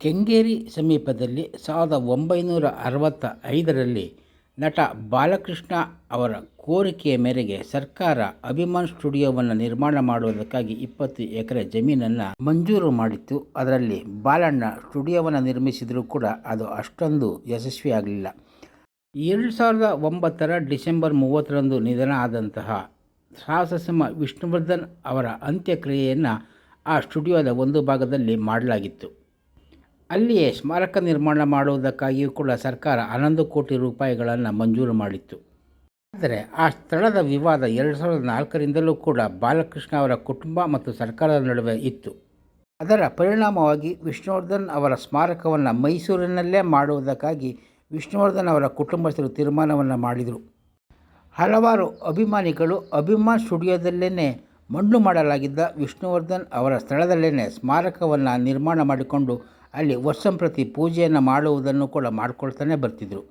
ಕೆಂಗೇರಿ ಸಮೀಪದಲ್ಲಿ ಸಾವಿರದ ಒಂಬೈನೂರ ಅರವತ್ತ ಐದರಲ್ಲಿ ನಟ ಬಾಲಕೃಷ್ಣ ಅವರ ಕೋರಿಕೆಯ ಮೇರೆಗೆ ಸರ್ಕಾರ ಅಭಿಮಾನ್ ಸ್ಟುಡಿಯೋವನ್ನು ನಿರ್ಮಾಣ ಮಾಡುವುದಕ್ಕಾಗಿ ಇಪ್ಪತ್ತು ಎಕರೆ ಜಮೀನನ್ನು ಮಂಜೂರು ಮಾಡಿತ್ತು. ಅದರಲ್ಲಿ ಬಾಲಣ್ಣ ಸ್ಟುಡಿಯೋವನ್ನು ನಿರ್ಮಿಸಿದರೂ ಕೂಡ ಅದು ಅಷ್ಟೊಂದು ಯಶಸ್ವಿಯಾಗಲಿಲ್ಲ. ಎರಡು ಸಾವಿರದ ಒಂಬತ್ತರ ಡಿಸೆಂಬರ್ ಮೂವತ್ತರಂದು ನಿಧನ ಆದಂತಹ ಸಾಹಸಸಿಂಹ ವಿಷ್ಣುವರ್ಧನ್ ಅವರ ಅಂತ್ಯಕ್ರಿಯೆಯನ್ನು ಆ ಸ್ಟುಡಿಯೋದ ಒಂದು ಭಾಗದಲ್ಲಿ ಮಾಡಲಾಗಿತ್ತು. ಅಲ್ಲಿಯೇ ಸ್ಮಾರಕ ನಿರ್ಮಾಣ ಮಾಡುವುದಕ್ಕಾಗಿಯೂ ಕೂಡ ಸರ್ಕಾರ ಹನ್ನೊಂದು ಕೋಟಿ ರೂಪಾಯಿಗಳನ್ನು ಮಂಜೂರು ಮಾಡಿತ್ತು. ಆದರೆ ಆ ಸ್ಥಳದ ವಿವಾದ ಎರಡು ಸಾವಿರದ ನಾಲ್ಕರಿಂದಲೂ ಕೂಡ ಬಾಲಕೃಷ್ಣ ಅವರ ಕುಟುಂಬ ಮತ್ತು ಸರ್ಕಾರದ ನಡುವೆ ಇತ್ತು. ಅದರ ಪರಿಣಾಮವಾಗಿ ವಿಷ್ಣುವರ್ಧನ್ ಅವರ ಸ್ಮಾರಕವನ್ನು ಮೈಸೂರಿನಲ್ಲೇ ಮಾಡುವುದಕ್ಕಾಗಿ ವಿಷ್ಣುವರ್ಧನ್ ಅವರ ಕುಟುಂಬಸ್ಥರು ತೀರ್ಮಾನವನ್ನು ಮಾಡಿದರು. ಹಲವಾರು ಅಭಿಮಾನಿಗಳು ಅಭಿಮಾನ್ ಸ್ಟುಡಿಯೋದಲ್ಲೇ ಮಣ್ಣು ಮಾಡಲಾಗಿದ್ದ ವಿಷ್ಣುವರ್ಧನ್ ಅವರ ಸ್ಥಳದಲ್ಲೇ ಸ್ಮಾರಕವನ್ನು ನಿರ್ಮಾಣ ಮಾಡಿಕೊಂಡು ಅಲ್ಲಿ ವರ್ಷಂಪ್ರತಿ ಪೂಜೆಯನ್ನು ಮಾಡುವುದನ್ನು ಕೂಡ ಮಾಡಿಕೊಳ್ತಾನೆ ಬರ್ತಿದ್ದರು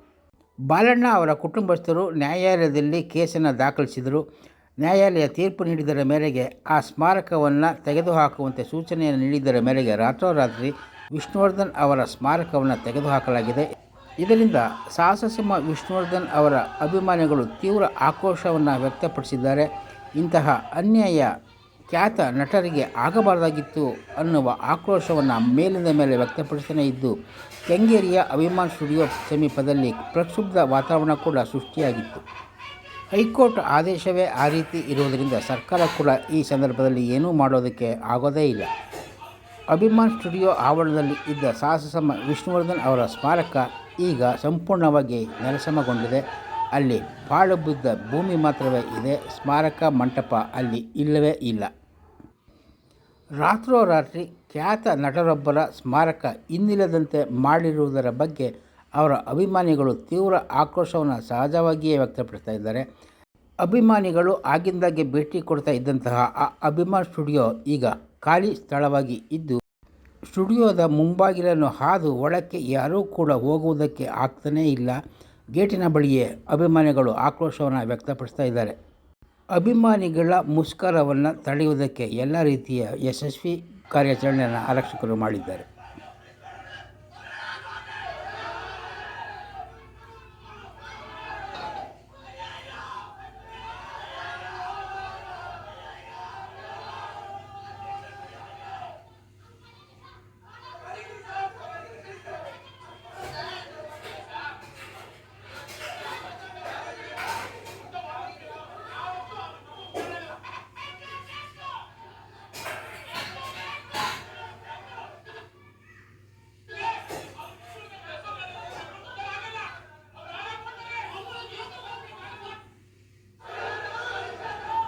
ಬಾಲಣ್ಣ ಅವರ ಕುಟುಂಬಸ್ಥರು ನ್ಯಾಯಾಲಯದಲ್ಲಿ ಕೇಸನ್ನು ದಾಖಲಿಸಿದರು. ನ್ಯಾಯಾಲಯ ತೀರ್ಪು ನೀಡಿದರ ಮೇರೆಗೆ ಆ ಸ್ಮಾರಕವನ್ನು ತೆಗೆದುಹಾಕುವಂತೆ ಸೂಚನೆಯನ್ನು ನೀಡಿದರ ಮೇರೆಗೆ ರಾತ್ರೋರಾತ್ರಿ ವಿಷ್ಣುವರ್ಧನ್ ಅವರ ಸ್ಮಾರಕವನ್ನು ತೆಗೆದುಹಾಕಲಾಗಿದೆ. ಇದರಿಂದ ಸಾಹಸಸಿಂಹ ವಿಷ್ಣುವರ್ಧನ್ ಅವರ ಅಭಿಮಾನಿಗಳು ತೀವ್ರ ಆಕ್ರೋಶವನ್ನು ವ್ಯಕ್ತಪಡಿಸಿದ್ದಾರೆ. ಇಂತಹ ಅನ್ಯಾಯ ಖ್ಯಾತ ನಟರಿಗೆ ಆಗಬಾರದಾಗಿತ್ತು ಅನ್ನುವ ಆಕ್ರೋಶವನ್ನು ಮೇಲಿಂದ ಮೇಲೆ ವ್ಯಕ್ತಪಡಿಸ್ತಾನೆ ಇದ್ದು, ಕೆಂಗೇರಿಯ ಅಭಿಮಾನ್ ಸ್ಟುಡಿಯೋ ಸಮೀಪದಲ್ಲಿ ಪ್ರಕ್ಷುಬ್ಧ ವಾತಾವರಣ ಕೂಡ ಸೃಷ್ಟಿಯಾಗಿತ್ತು. ಹೈಕೋರ್ಟ್ ಆದೇಶವೇ ಆ ರೀತಿ ಇರುವುದರಿಂದ ಸರ್ಕಾರ ಕೂಡ ಈ ಸಂದರ್ಭದಲ್ಲಿ ಏನೂ ಮಾಡೋದಕ್ಕೆ ಆಗೋದೇ ಇಲ್ಲ. ಅಭಿಮಾನ್ ಸ್ಟುಡಿಯೋ ಆವರಣದಲ್ಲಿ ಇದ್ದ ಸಾಹಸಸಮ ವಿಷ್ಣುವರ್ಧನ್ ಅವರ ಸ್ಮಾರಕ ಈಗ ಸಂಪೂರ್ಣವಾಗಿ ನೆಲಸಮಗೊಂಡಿದೆ. ಅಲ್ಲಿ ಪಾಳು ಬಿದ್ದ ಭೂಮಿ ಮಾತ್ರವೇ ಇದೆ, ಸ್ಮಾರಕ ಮಂಟಪ ಅಲ್ಲಿ ಇಲ್ಲವೇ ಇಲ್ಲ. ರಾತ್ರೋರಾತ್ರಿ ಖ್ಯಾತ ನಟರೊಬ್ಬರ ಸ್ಮಾರಕ ಇನ್ನಿಲ್ಲದಂತೆ ಮಾಡಿರುವುದರ ಬಗ್ಗೆ ಅವರ ಅಭಿಮಾನಿಗಳು ತೀವ್ರ ಆಕ್ರೋಶವನ್ನು ಸಹಜವಾಗಿಯೇ ವ್ಯಕ್ತಪಡಿಸ್ತಾ ಇದ್ದಾರೆ. ಅಭಿಮಾನಿಗಳು ಆಗಿಂದಾಗೆ ಭೇಟಿ ಕೊಡ್ತಾ ಇದ್ದಂತಹ ಆ ಅಭಿಮಾನ್ ಸ್ಟುಡಿಯೋ ಈಗ ಖಾಲಿ ಸ್ಥಳವಾಗಿ ಇದ್ದು, ಸ್ಟುಡಿಯೋದ ಮುಂಬಾಗಿಲನ್ನು ಹಾದು ಒಳಕ್ಕೆ ಯಾರೂ ಕೂಡ ಹೋಗುವುದಕ್ಕೆ ಆಗ್ತಾನೇ ಇಲ್ಲ. ಗೇಟಿನ ಬಳಿಯೇ ಅಭಿಮಾನಿಗಳು ಆಕ್ರೋಶವನ್ನು ವ್ಯಕ್ತಪಡಿಸ್ತಾ ಇದ್ದಾರೆ. ಅಭಿಮಾನಿಗಳ ಮುಷ್ಕರವನ್ನು ತಡೆಯುವುದಕ್ಕೆ ಎಲ್ಲ ರೀತಿಯ ಯಶಸ್ವಿ ಕಾರ್ಯಾಚರಣೆಯನ್ನು ಆರಕ್ಷಕರು ಮಾಡಿದ್ದಾರೆ.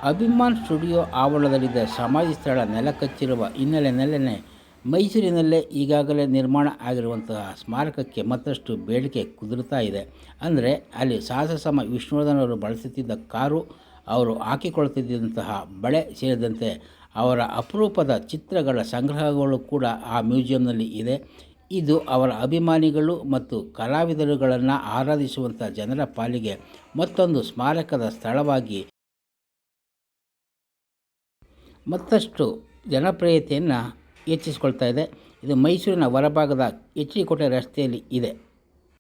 ಅಭಿಮಾನ್ ಸ್ಟುಡಿಯೋ ಆವರಣದಲ್ಲಿದ್ದ ಸಮಾಧಿ ಸ್ಥಳ ನೆಲಕಚ್ಚಿರುವ ನೆಲೆನೆ ಮೈಸೂರಿನಲ್ಲೇ ಈಗಾಗಲೇ ನಿರ್ಮಾಣ ಆಗಿರುವಂತಹ ಸ್ಮಾರಕಕ್ಕೆ ಮತ್ತಷ್ಟು ಬೇಡಿಕೆ ಕುದುರ್ತಾ ಇದೆ. ಅಂದರೆ ಅಲ್ಲಿ ಸಾಹಸಸಮ ವಿಷ್ಣುವರ್ಧನ್ ಅವರು ಬಳಸುತ್ತಿದ್ದ ಕಾರು, ಅವರು ಹಾಕಿಕೊಳ್ಳುತ್ತಿದ್ದಂತಹ ಬಳೆ ಸೇರಿದಂತೆ ಅವರ ಅಪರೂಪದ ಚಿತ್ರಗಳ ಸಂಗ್ರಹಗಳು ಕೂಡ ಆ ಮ್ಯೂಸಿಯಂನಲ್ಲಿ ಇದೆ. ಇದು ಅವರ ಅಭಿಮಾನಿಗಳು ಮತ್ತು ಕಲಾವಿದರುಗಳನ್ನು ಆರಾಧಿಸುವಂಥ ಜನರ ಪಾಲಿಗೆ ಮತ್ತೊಂದು ಸ್ಮಾರಕದ ಸ್ಥಳವಾಗಿ ಮತ್ತಷ್ಟು ಜನಪ್ರಿಯತೆಯನ್ನು ಹೆಚ್ಚಿಸಿಕೊಳ್ತಾ ಇದೆ. ಇದು ಮೈಸೂರಿನ ಹೊರಭಾಗದ ಎಚ್ ಕೋಟೆ ರಸ್ತೆಯಲ್ಲಿ ಇದೆ.